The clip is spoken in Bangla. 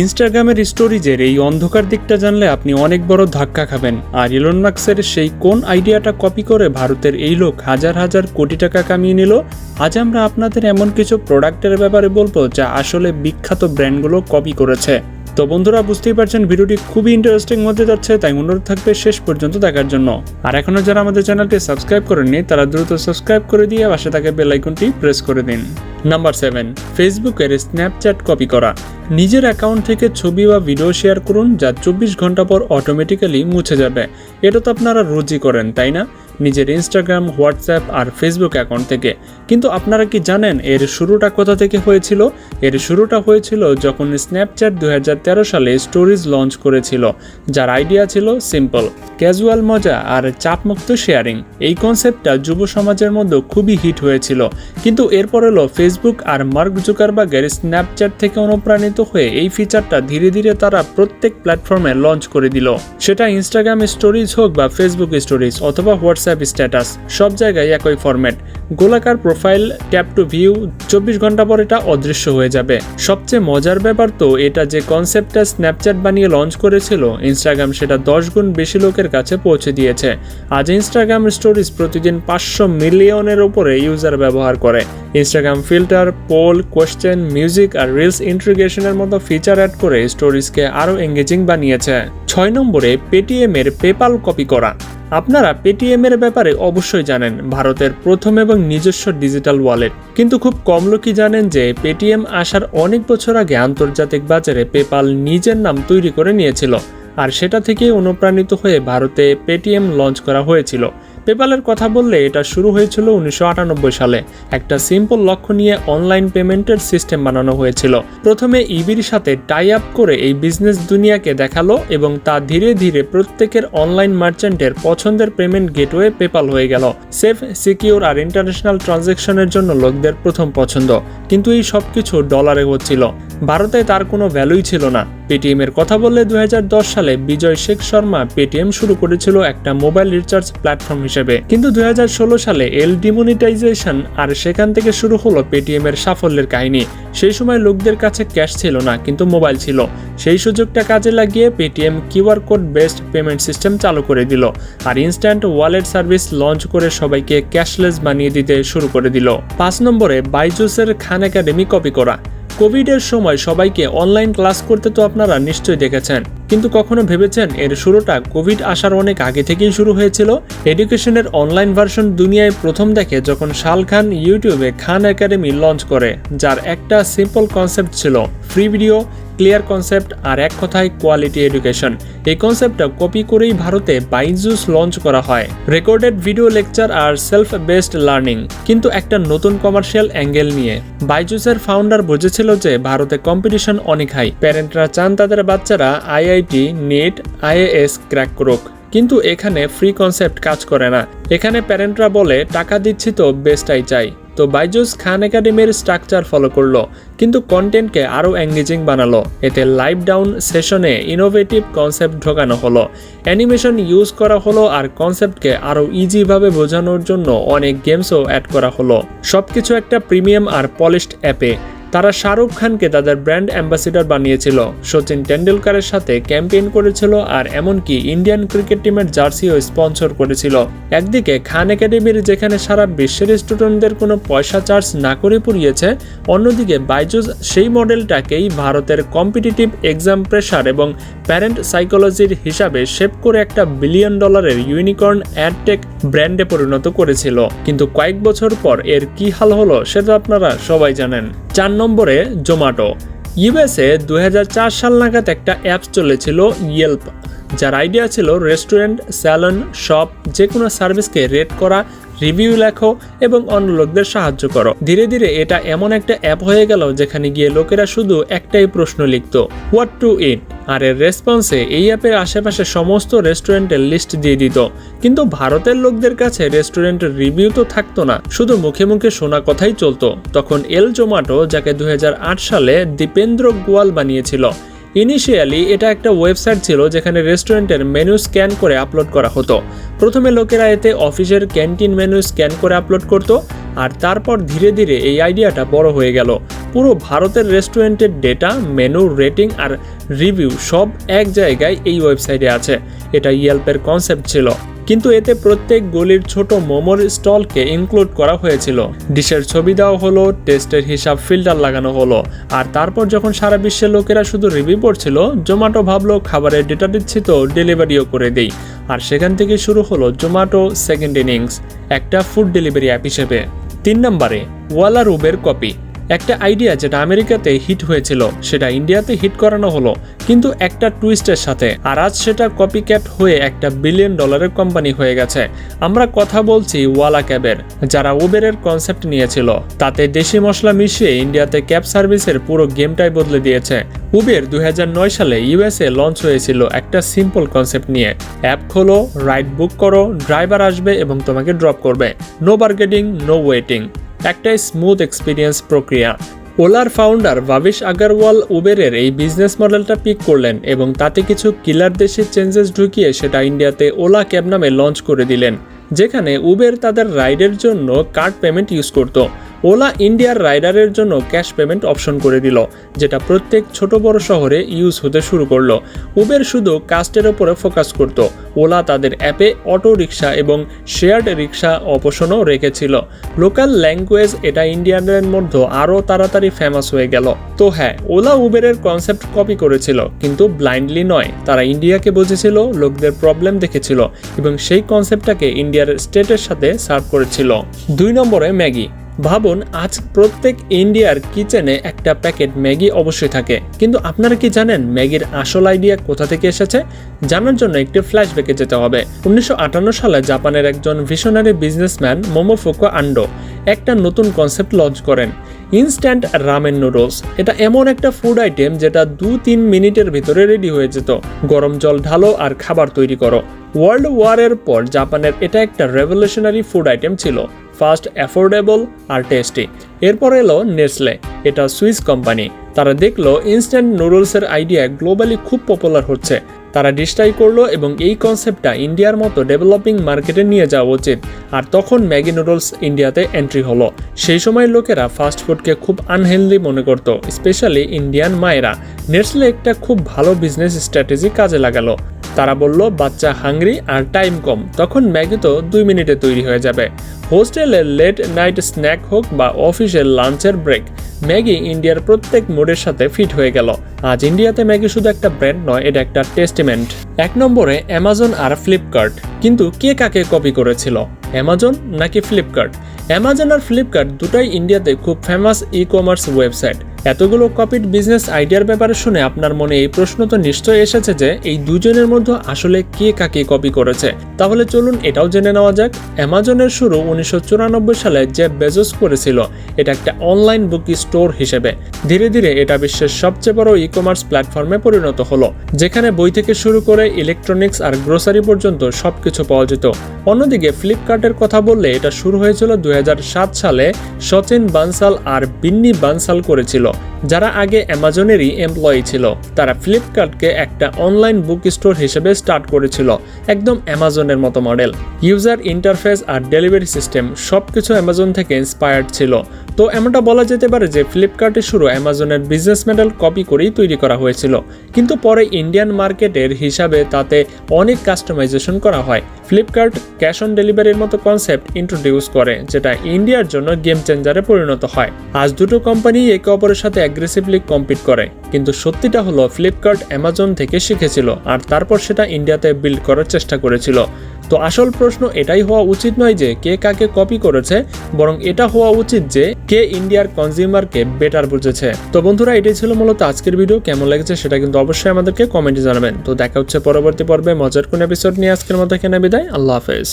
ইনস্টাগ্রামের স্টোরিজের এই অন্ধকার দিকটা জানলে আপনি অনেক বড় ধাক্কা খাবেন। আর ইলন মার্কসের সেই কোন আইডিয়াটা কপি করে ভারতের এই লোক হাজার হাজার কোটি টাকা কামিয়ে নিল? আজ আমরা আপনাদের এমন কিছু প্রোডাক্টের ব্যাপারে বলব যা আসলে বিখ্যাত ব্র্যান্ডগুলো কপি করেছে। তো বন্ধুরা, বুঝতেই পারছেন, ভিডিওটি খুবই ইন্টারেস্টিং মধ্যে যাচ্ছে, তাই অনুরোধ থাকবে শেষ পর্যন্ত দেখার জন্য। আর এখনও যারা আমাদের চ্যানেলটি সাবস্ক্রাইব করেননি, তারা দ্রুত সাবস্ক্রাইব করে দিয়ে পাশে থাকে বেল আইকনটি প্রেস করে দিন। নাম্বার সেভেন ফেসবুকের স্ন্যাপচ্যাট কপি করা। নিজের অ্যাকাউন্ট থেকে ছবি বা ভিডিও শেয়ার করুন, যা চব্বিশ ঘণ্টা পর অটোমেটিক্যালি মুছে যাবে। এটা তো আপনারা রোজই করেন, তাই না? নিজের ইনস্টাগ্রাম হোয়াটসঅ্যাপ আর ফেসবুক অ্যাকাউন্ট থেকে। কিন্তু আপনারা কি জানেন এর শুরুটা কোথা থেকে হয়েছিল? এর শুরুটা হয়েছিল যখন স্ন্যাপচ্যাট দু হাজার তেরো সালে স্টোরিজ লঞ্চ করেছিল, যার আইডিয়া ছিল সিম্পল ক্যাজুয়াল মজা আর চাপমুক্ত শেয়ারিং এই কনসেপ্টটা যুব সমাজের মধ্যে খুবই হিট হয়েছিল। কিন্তু এরপর হলো ফেসবুক আর মার্ক জুকারবার্গের স্ন্যাপচ্যাট থেকে অনুপ্রাণিত হয়ে এই ফিচারটা ধীরে ধীরে তারা প্রত্যেক প্ল্যাটফর্মে লঞ্চ করে দিল। সেটা ইনস্টাগ্রাম স্টোরিজ হোক বা ফেসবুক স্টোরিজ অথবা হোয়াটসঅ্যাপ স্ট্যাটাস সব জায়গায় একই ফরম্যাট গোলাকার প্রোফাইল ট্যাপ টু ভিউ চব্বিশ ঘণ্টা পর এটা অদৃশ্য হয়ে যাবে। সবচেয়ে মজার ব্যাপার তো, এটা যে কনসেপ্টটা স্ন্যাপচ্যাট বানিয়ে লঞ্চ করেছিল ইনস্টাগ্রাম সেটা দশ গুণ বেশি লোকের কাছে পৌঁছে দিয়েছে। আজ ইনস্টাগ্রাম স্টোরিজ প্রতিদিন পাঁচশো মিলিয়নের ওপরে ইউজার ব্যবহার করে। Instagram filter poll question music আর রিলস ইন্ট্রিগেশনের মতো ফিচার অ্যাড করে স্টোরিজকে আরও এঙ্গেজিং বানিয়েছে। ছয় নম্বরে পেটিএমের পেপাল কপি করা। আপনারা পেটিএমের ব্যাপারে অবশ্যই জানেন, ভারতের প্রথম এবং নিজস্ব ডিজিটাল ওয়ালেট কিন্তু খুব কম লোকই জানেন যে পেটিএম আসার অনেক বছর আগে আন্তর্জাতিক বাজারে পেপাল নিজের নাম তৈরি করে নিয়েছিল। আর সেটা থেকে অনুপ্রাণিত হয়ে ভারতে পেটিএম লঞ্চ করা হয়েছিল। পেপালের কথা বললে এটা শুরু হয়েছিল উনিশশো আটানব্বই সালে। একটা সিম্পল লক্ষ্য নিয়ে অনলাইন পেমেন্টের সিস্টেম বানানো হয়েছিল। প্রথমে ইবির সাথে টাই আপ করে এই বিজনেস দুনিয়াকে দেখাল এবং তা ধীরে ধীরে প্রত্যেকের অনলাইন মার্চেন্টের পছন্দের পেমেন্ট গেটওয়ে পেপাল হয়ে গেল। সেফ সিকিউর আর ইন্টারন্যাশনাল ট্রানজ্যাকশনের জন্য লোকদের প্রথম পছন্দ। কিন্তু এই সব কিছু ডলারে হচ্ছিল। ভারতে তার কোনো ভ্যালুই ছিল না। পেটিএম এর কথা বললে দু সালে বিজয় শেখ শর্মা পেটিএম শুরু করেছিল একটা মোবাইল রিচার্জ প্ল্যাটফর্ম হিসেবে। কিন্তু দু সালে এল ডিমনিটাইজেশন আর সেখান থেকে শুরু হলো পেটিএম এর সাফল্যের কাহিনী। সেই সময় লোকদের কাছে ক্যাশ ছিল না, কিন্তু মোবাইল ছিল। সেই সুযোগটা কাজে লাগিয়ে Paytm QR code based payment system চালু করে দিল আর ইনস্ট্যান্ট ওয়ালেট সার্ভিস লঞ্চ করে সবাইকে ক্যাশলেস বানিয়ে দিতে শুরু করে দিল। পাঁচ নম্বরে বাইজুসের খান একাডেমি কপি করা। কোভিডের সময় সবাইকে অনলাইন ক্লাস করতে তো আপনারা নিশ্চয়ই দেখেছেন। কিন্তু কখনো ভেবেছেন এর শুরুটা কোভিড আসার অনেক আগে থেকেই শুরু হয়েছিল? এডুকেশনের অনলাইন ভার্সন দুনিয়ায় প্রথম দেখে যখন শাল খান ইউটিউবে খান একাডেমি লঞ্চ করে, যার একটা সিম্পল কনসেপ্ট ছিল ফ্রি ভিডিও ক্লিয়ার কনসেপ্ট আর এক কথায় কোয়ালিটি এডুকেশন এই কনসেপ্টটা কপি করেই ভারতে বাইজুস লঞ্চ করা হয়। রেকর্ডেড ভিডিও লেকচার আর সেলফ বেসড লার্নিং কিন্তু একটা নতুন কমার্শিয়াল অ্যাঙ্গেল নিয়ে। বাইজুসের ফাউন্ডার বুঝেছিল যে ভারতে কম্পিটিশন অনেক হাই প্যারেন্টরা চান তাদের বাচ্চারা আইআইটি নেট আইএএস ক্র্যাক করুক। কিন্তু এখানে ফ্রি কনসেপ্ট কাজ করে না। এখানে প্যারেন্টরা বলে, টাকা দিচ্ছি তো বেস্টটাই চাই। তো বাইজুস খান একাডেমির স্ট্রাকচার ফলো করল, কিন্তু কন্টেন্টকে আরও এঙ্গেজিং বানালো। এতে লাইভ ডাউন সেশনে ইনোভেটিভ কনসেপ্ট ঢোকানো হলো। অ্যানিমেশন ইউজ করা হলো আর কনসেপ্টকে আরও ইজিভাবে বোঝানোর জন্য অনেক গেমসও অ্যাড করা হলো। সব কিছু একটা প্রিমিয়াম আর পলিশড অ্যাপে তারা শাহরুখ খানকে তাদের ব্র্যান্ড অ্যাম্বাসিডার বানিয়েছিল। সচিন টেন্ডুলকারের সাথে ক্যাম্পেইন করেছিল আর এমনকি ইন্ডিয়ান ক্রিকেট টিমের জার্সিও স্পন্সর করেছিল। একদিকে খান একাডেমির যেখানে সারা বিশ্বের স্টুডেন্টদের কোনো পয়সা চার্জ না করে পুড়িয়েছে, অন্যদিকে বাইজুস সেই মডেলটাকেই ভারতের কম্পিটিটিভ এক্সাম প্রেশার এবং প্যারেন্ট সাইকোলজির হিসাবে শেপ করে একটা বিলিয়ন ডলারের ইউনিকর্ন অ্যাডটেক ব্র্যান্ডে পরিণত করেছিল। কিন্তু কয়েক বছর পর এর কি হাল হলো সেটা আপনারা সবাই জানেন। চার নম্বরে জোম্যাটো ইউএসএ দু হাজার চার সাল নাগাদ একটা অ্যাপস চলেছিল ইয়েল্প যার আইডিয়া ছিল রেস্টুরেন্ট, স্যালন, শপ যে কোনো সার্ভিসকে রেট করা রিভিউ লেখো এবং অন্য লোকদের সাহায্য করো। ধীরে ধীরে এটা এমন একটা অ্যাপ হয়ে গেল যেখানে গিয়ে লোকেরা শুধু একটাই প্রশ্ন লিখতো হোয়াট টু ইট আর এর রেসপন্সে এই অ্যাপের আশেপাশে সমস্ত রেস্টুরেন্টের লিস্ট দিয়ে দিত। কিন্তু ভারতের লোকদের কাছে রেস্টুরেন্টের রিভিউ তো থাকতো না, শুধু মুখে মুখে শোনা কথাই চলতো। তখন এল জোম্যাটো, যাকে দুই হাজার আট সালে দীপেন্দ্র গোয়াল বানিয়েছিল ইনিশিয়ালি এটা একটা ওয়েবসাইট ছিল যেখানে রেস্টুরেন্টের মেনু স্ক্যান করে আপলোড করা হতো। প্রথমে লোকেরা এতে অফিসের ক্যান্টিন মেনু স্ক্যান করে আপলোড করত আর তারপর ধীরে ধীরে এই আইডিয়াটা বড় হয়ে গেল। পুরো ভারতের রেস্টুরেন্টের ডেটা মেনু রেটিং আর রিভিউ সব এক জায়গায় এই ওয়েবসাইটে আছে। এটা ইয়েলপের কনসেপ্ট ছিল। কিন্তু এতে প্রত্যেক গলির ছোট মোমোর স্টলকে ইনক্লুড করা হয়েছিল। ডিশের ছবি দেওয়া হলো, টেস্টের হিসাব ফিল্টার লাগানো হলো, আর তারপর যখন সারা বিশ্বের লোকেরা শুধু রিভিউ পড়ছিল জোম্যাটো ভাবলো খাবারের ডেটা দিচ্ছি তো ডেলিভারিও করে দেই। আর সেখান থেকে শুরু হলো জোম্যাটো সেকেন্ড ইনিংস একটা ফুড ডেলিভারি অ্যাপ হিসেবে। তিন নম্বরে ওয়ালার উবের কপি একটা আইডিয়া যেটা আমেরিকাতে হিট হয়েছিল, সেটা ইন্ডিয়াতে হিট করানো হলো, কিন্তু একটা টুইস্টের সাথে। আর আজ সেটা কপি ক্যাট হয়ে একটা বিলিয়ন ডলারের কোম্পানি হয়ে গেছে। আমরা কথা বলছি ওয়ালা ক্যাবের যারা উবেরের কনসেপ্ট নিয়েছিল। তাতে দেশি মশলা মিশিয়ে ইন্ডিয়াতে ক্যাব সার্ভিসের পুরো গেমটাই বদলে দিয়েছে। উবের দুই হাজার নয় সালে ইউএসএ লঞ্চ হয়েছিল একটা সিম্পল কনসেপ্ট নিয়ে। অ্যাপ খোলো রাইড বুক করো ড্রাইভার আসবে এবং তোমাকে ড্রপ করবে। নো বার্গেটিং নো ওয়েটিং একটাই স্মুথ এক্সপিরিয়েন্স প্রক্রিয়া। ওলার ফাউন্ডার ভাবিশ আগারওয়াল উবেরের এই বিজনেস মডেলটা পিক করলেন এবং তাতে কিছু কিলার দেশের চেঞ্জেস ঢুকিয়ে সেটা ইন্ডিয়াতে ওলা ক্যাব নামে লঞ্চ করে দিলেন, যেখানে উবের তাদের রাইডের জন্য কার্ড পেমেন্ট ইউজ করত। ওলা ইন্ডিয়ার রাইডারের জন্য ক্যাশ পেমেন্ট অপশন করে দিল, যেটা প্রত্যেক ছোট বড় শহরে ইউজ হতে শুরু করল। উবের শুধু কাস্টের ওপরে ফোকাস করত। ওলা তাদের অ্যাপে অটো রিক্সা এবং শেয়ার্ড রিক্সা অপশনও রেখেছিল। লোকাল ল্যাঙ্গুয়েজ এটা ইন্ডিয়ানদের মধ্যে আরও তাড়াতাড়ি ফেমাস হয়ে গেল। তো হ্যাঁ ওলা উবেরের কনসেপ্ট কপি করেছিল, কিন্তু ব্লাইন্ডলি নয়। তারা ইন্ডিয়াকে বুঝেছিল, লোকদের প্রবলেম দেখেছিল এবং সেই কনসেপ্টটাকে ইন্ডিয়ার স্টেটের সাথে সার্ভ করেছিল। দুই নম্বরে ম্যাগি। ভাবুন, আজ প্রত্যেক ইন্ডিয়ার কিচেনে একটা প্যাকেট ম্যাগি অবশ্যই থাকে। কিন্তু আপনারা কি জানেন ম্যাগির আসল আইডিয়া কোথা থেকে এসেছে? জানার জন্য একটি ফ্ল্যাশব্যাকে যেতে হবে। উনিশশো আটান্ন সালে জাপানের একজন ভিশনারি বিজনেসম্যান মোমোফুকো আন্ডো একটা নতুন কনসেপ্ট লঞ্চ করেন, ইনস্ট্যান্ট রামেন নুডলস। এটা এমন একটা ফুড আইটেম যেটা দু তিন মিনিটের ভিতরে রেডি হয়ে যেত। গরম জল ঢালো আর খাবার তৈরি করো। ওয়ার্ল্ড ওয়ারের পর জাপানের এটা একটা রেভলিউশনারি ফুড আইটেম ছিল। ফাস্ট, অ্যাফোর্ডেবল আর টেস্টি। এরপর এলো নেসলে, এটা সুইস কোম্পানি। তারা দেখল ইনস্ট্যান্ট নুডলসের আইডিয়া গ্লোবালি খুব পপুলার হচ্ছে। তারা ডিস্টাই করল এবং এই কনসেপ্টটা ইন্ডিয়ার মতো ডেভেলপিং মার্কেটে নিয়ে যাওয়া উচিত। আর তখন ম্যাগি নুডলস ইন্ডিয়াতে এন্ট্রি হলো। সেই সময় লোকেরা ফাস্ট ফুডকে খুব আনহেলদি মনে করত, স্পেশালি ইন্ডিয়ান মায়েরা। নেসলে একটা খুব ভালো বিজনেস স্ট্র্যাটেজি কাজে লাগালো। তারা বলল, বাচ্চা হাংরি আর টাইম কম। তখন ম্যাগি তো দুই মিনিটে তৈরি হয়ে যাবে। হোস্টেলের লেট নাইট স্ন্যাক হোক বা অফিসের লাঞ্চের ব্রেক ম্যাগি ইন্ডিয়ার প্রত্যেক মোডের সাথে ফিট হয়ে গেল। আজ ইন্ডিয়াতে ম্যাগি শুধু একটা ব্র্যান্ড নয়, এটা একটা টেস্টিমেন্ট এক নম্বরে অ্যামাজন আর ফ্লিপকার্ট কিন্তু কে কাকে কপি করেছিল? অ্যামাজন নাকি ফ্লিপকার্ট অ্যামাজন আর ফ্লিপকার্ট দুটাই ইন্ডিয়াতে খুব ফেমাস ই কমার্স ওয়েবসাইট এতগুলো কপিড বিজনেস আইডিয়ার ব্যাপারে শুনে আপনার মনে এই প্রশ্ন তো নিশ্চয়ই এসেছে যে এই দুজনের মধ্যে আসলে কে কাকে কপি করেছে। তাহলে চলুন এটাও জেনে নেওয়া যাক। অ্যামাজনের শুরু উনিশশো চুরানব্বই সালে যে বেজস করেছিল। এটা একটা অনলাইন বুক স্টোর হিসেবে। ধীরে ধীরে এটা বিশ্বের সবচেয়ে বড় ই কমার্স প্ল্যাটফর্মে পরিণত হলো, যেখানে বই থেকে শুরু করে ইলেকট্রনিক্স আর গ্রোসারি পর্যন্ত সবকিছু পাওয়া যেত। অন্যদিকে ফ্লিপকার্টের কথা বললে এটা শুরু হয়েছিল দুই হাজার সাত সালে। সচিন বানসাল আর বিন্নি বানসাল করেছিল। যারা আগে অ্যামাজনেরই এমপ্লয়ি ছিল, তারা ফ্লিপকার্টকে একটা অনলাইন বুক স্টোর হিসেবে স্টার্ট করেছিল, একদম অ্যামাজনের মতো মডেল ইউজার ইন্টারফেস আর ডেলিভারি সিস্টেম সব কিছু অ্যামাজন থেকে ইন্সপায়ার্ড ছিল। তো এমনটা বলা যেতে পারে যে ফ্লিপকার্টের শুরু অ্যামাজনের বিজনেস মডেল কপি করেই তৈরি করা হয়েছিল। কিন্তু পরে ইন্ডিয়ান মার্কেটের হিসাবে তাতে অনেক কাস্টমাইজেশন করা হয়। ফ্লিপকার্ট ক্যাশ অন ডেলিভারির মতো কনসেপ্ট ইন্ট্রোডিউস করে, যেটা ইন্ডিয়ার জন্য গেম চেঞ্জারে পরিণত হয়। আজ দুটো কোম্পানি একে অপরের সাথে অ্যাগ্রেসিভলি কম্পিট করে। কিন্তু সত্যিটা হলো ফ্লিপকার্ট অ্যামাজন থেকে শিখেছিল, আর তারপর সেটা ইন্ডিয়াতে বিল্ড করার চেষ্টা করেছিল। তো আসল প্রশ্ন এটাই হওয়া উচিত নয় যে কে কাকে কপি করেছে, বরং এটা হওয়া উচিত যে কে ইন্ডিয়ার কনজিউমারকে বেটার বুঝেছে। তো বন্ধুরা, এটাই ছিল মূলত আজকের ভিডিও কেমন লেগেছে সেটা কিন্তু অবশ্যই আমাদেরকে কমেন্টে জানাবেন। তো দেখা হচ্ছে পরবর্তী পর্বে মজার কোন এপিসোড নিয়ে আজকের মতো এখানে বিদায়। আল্লাহ হাফেজ।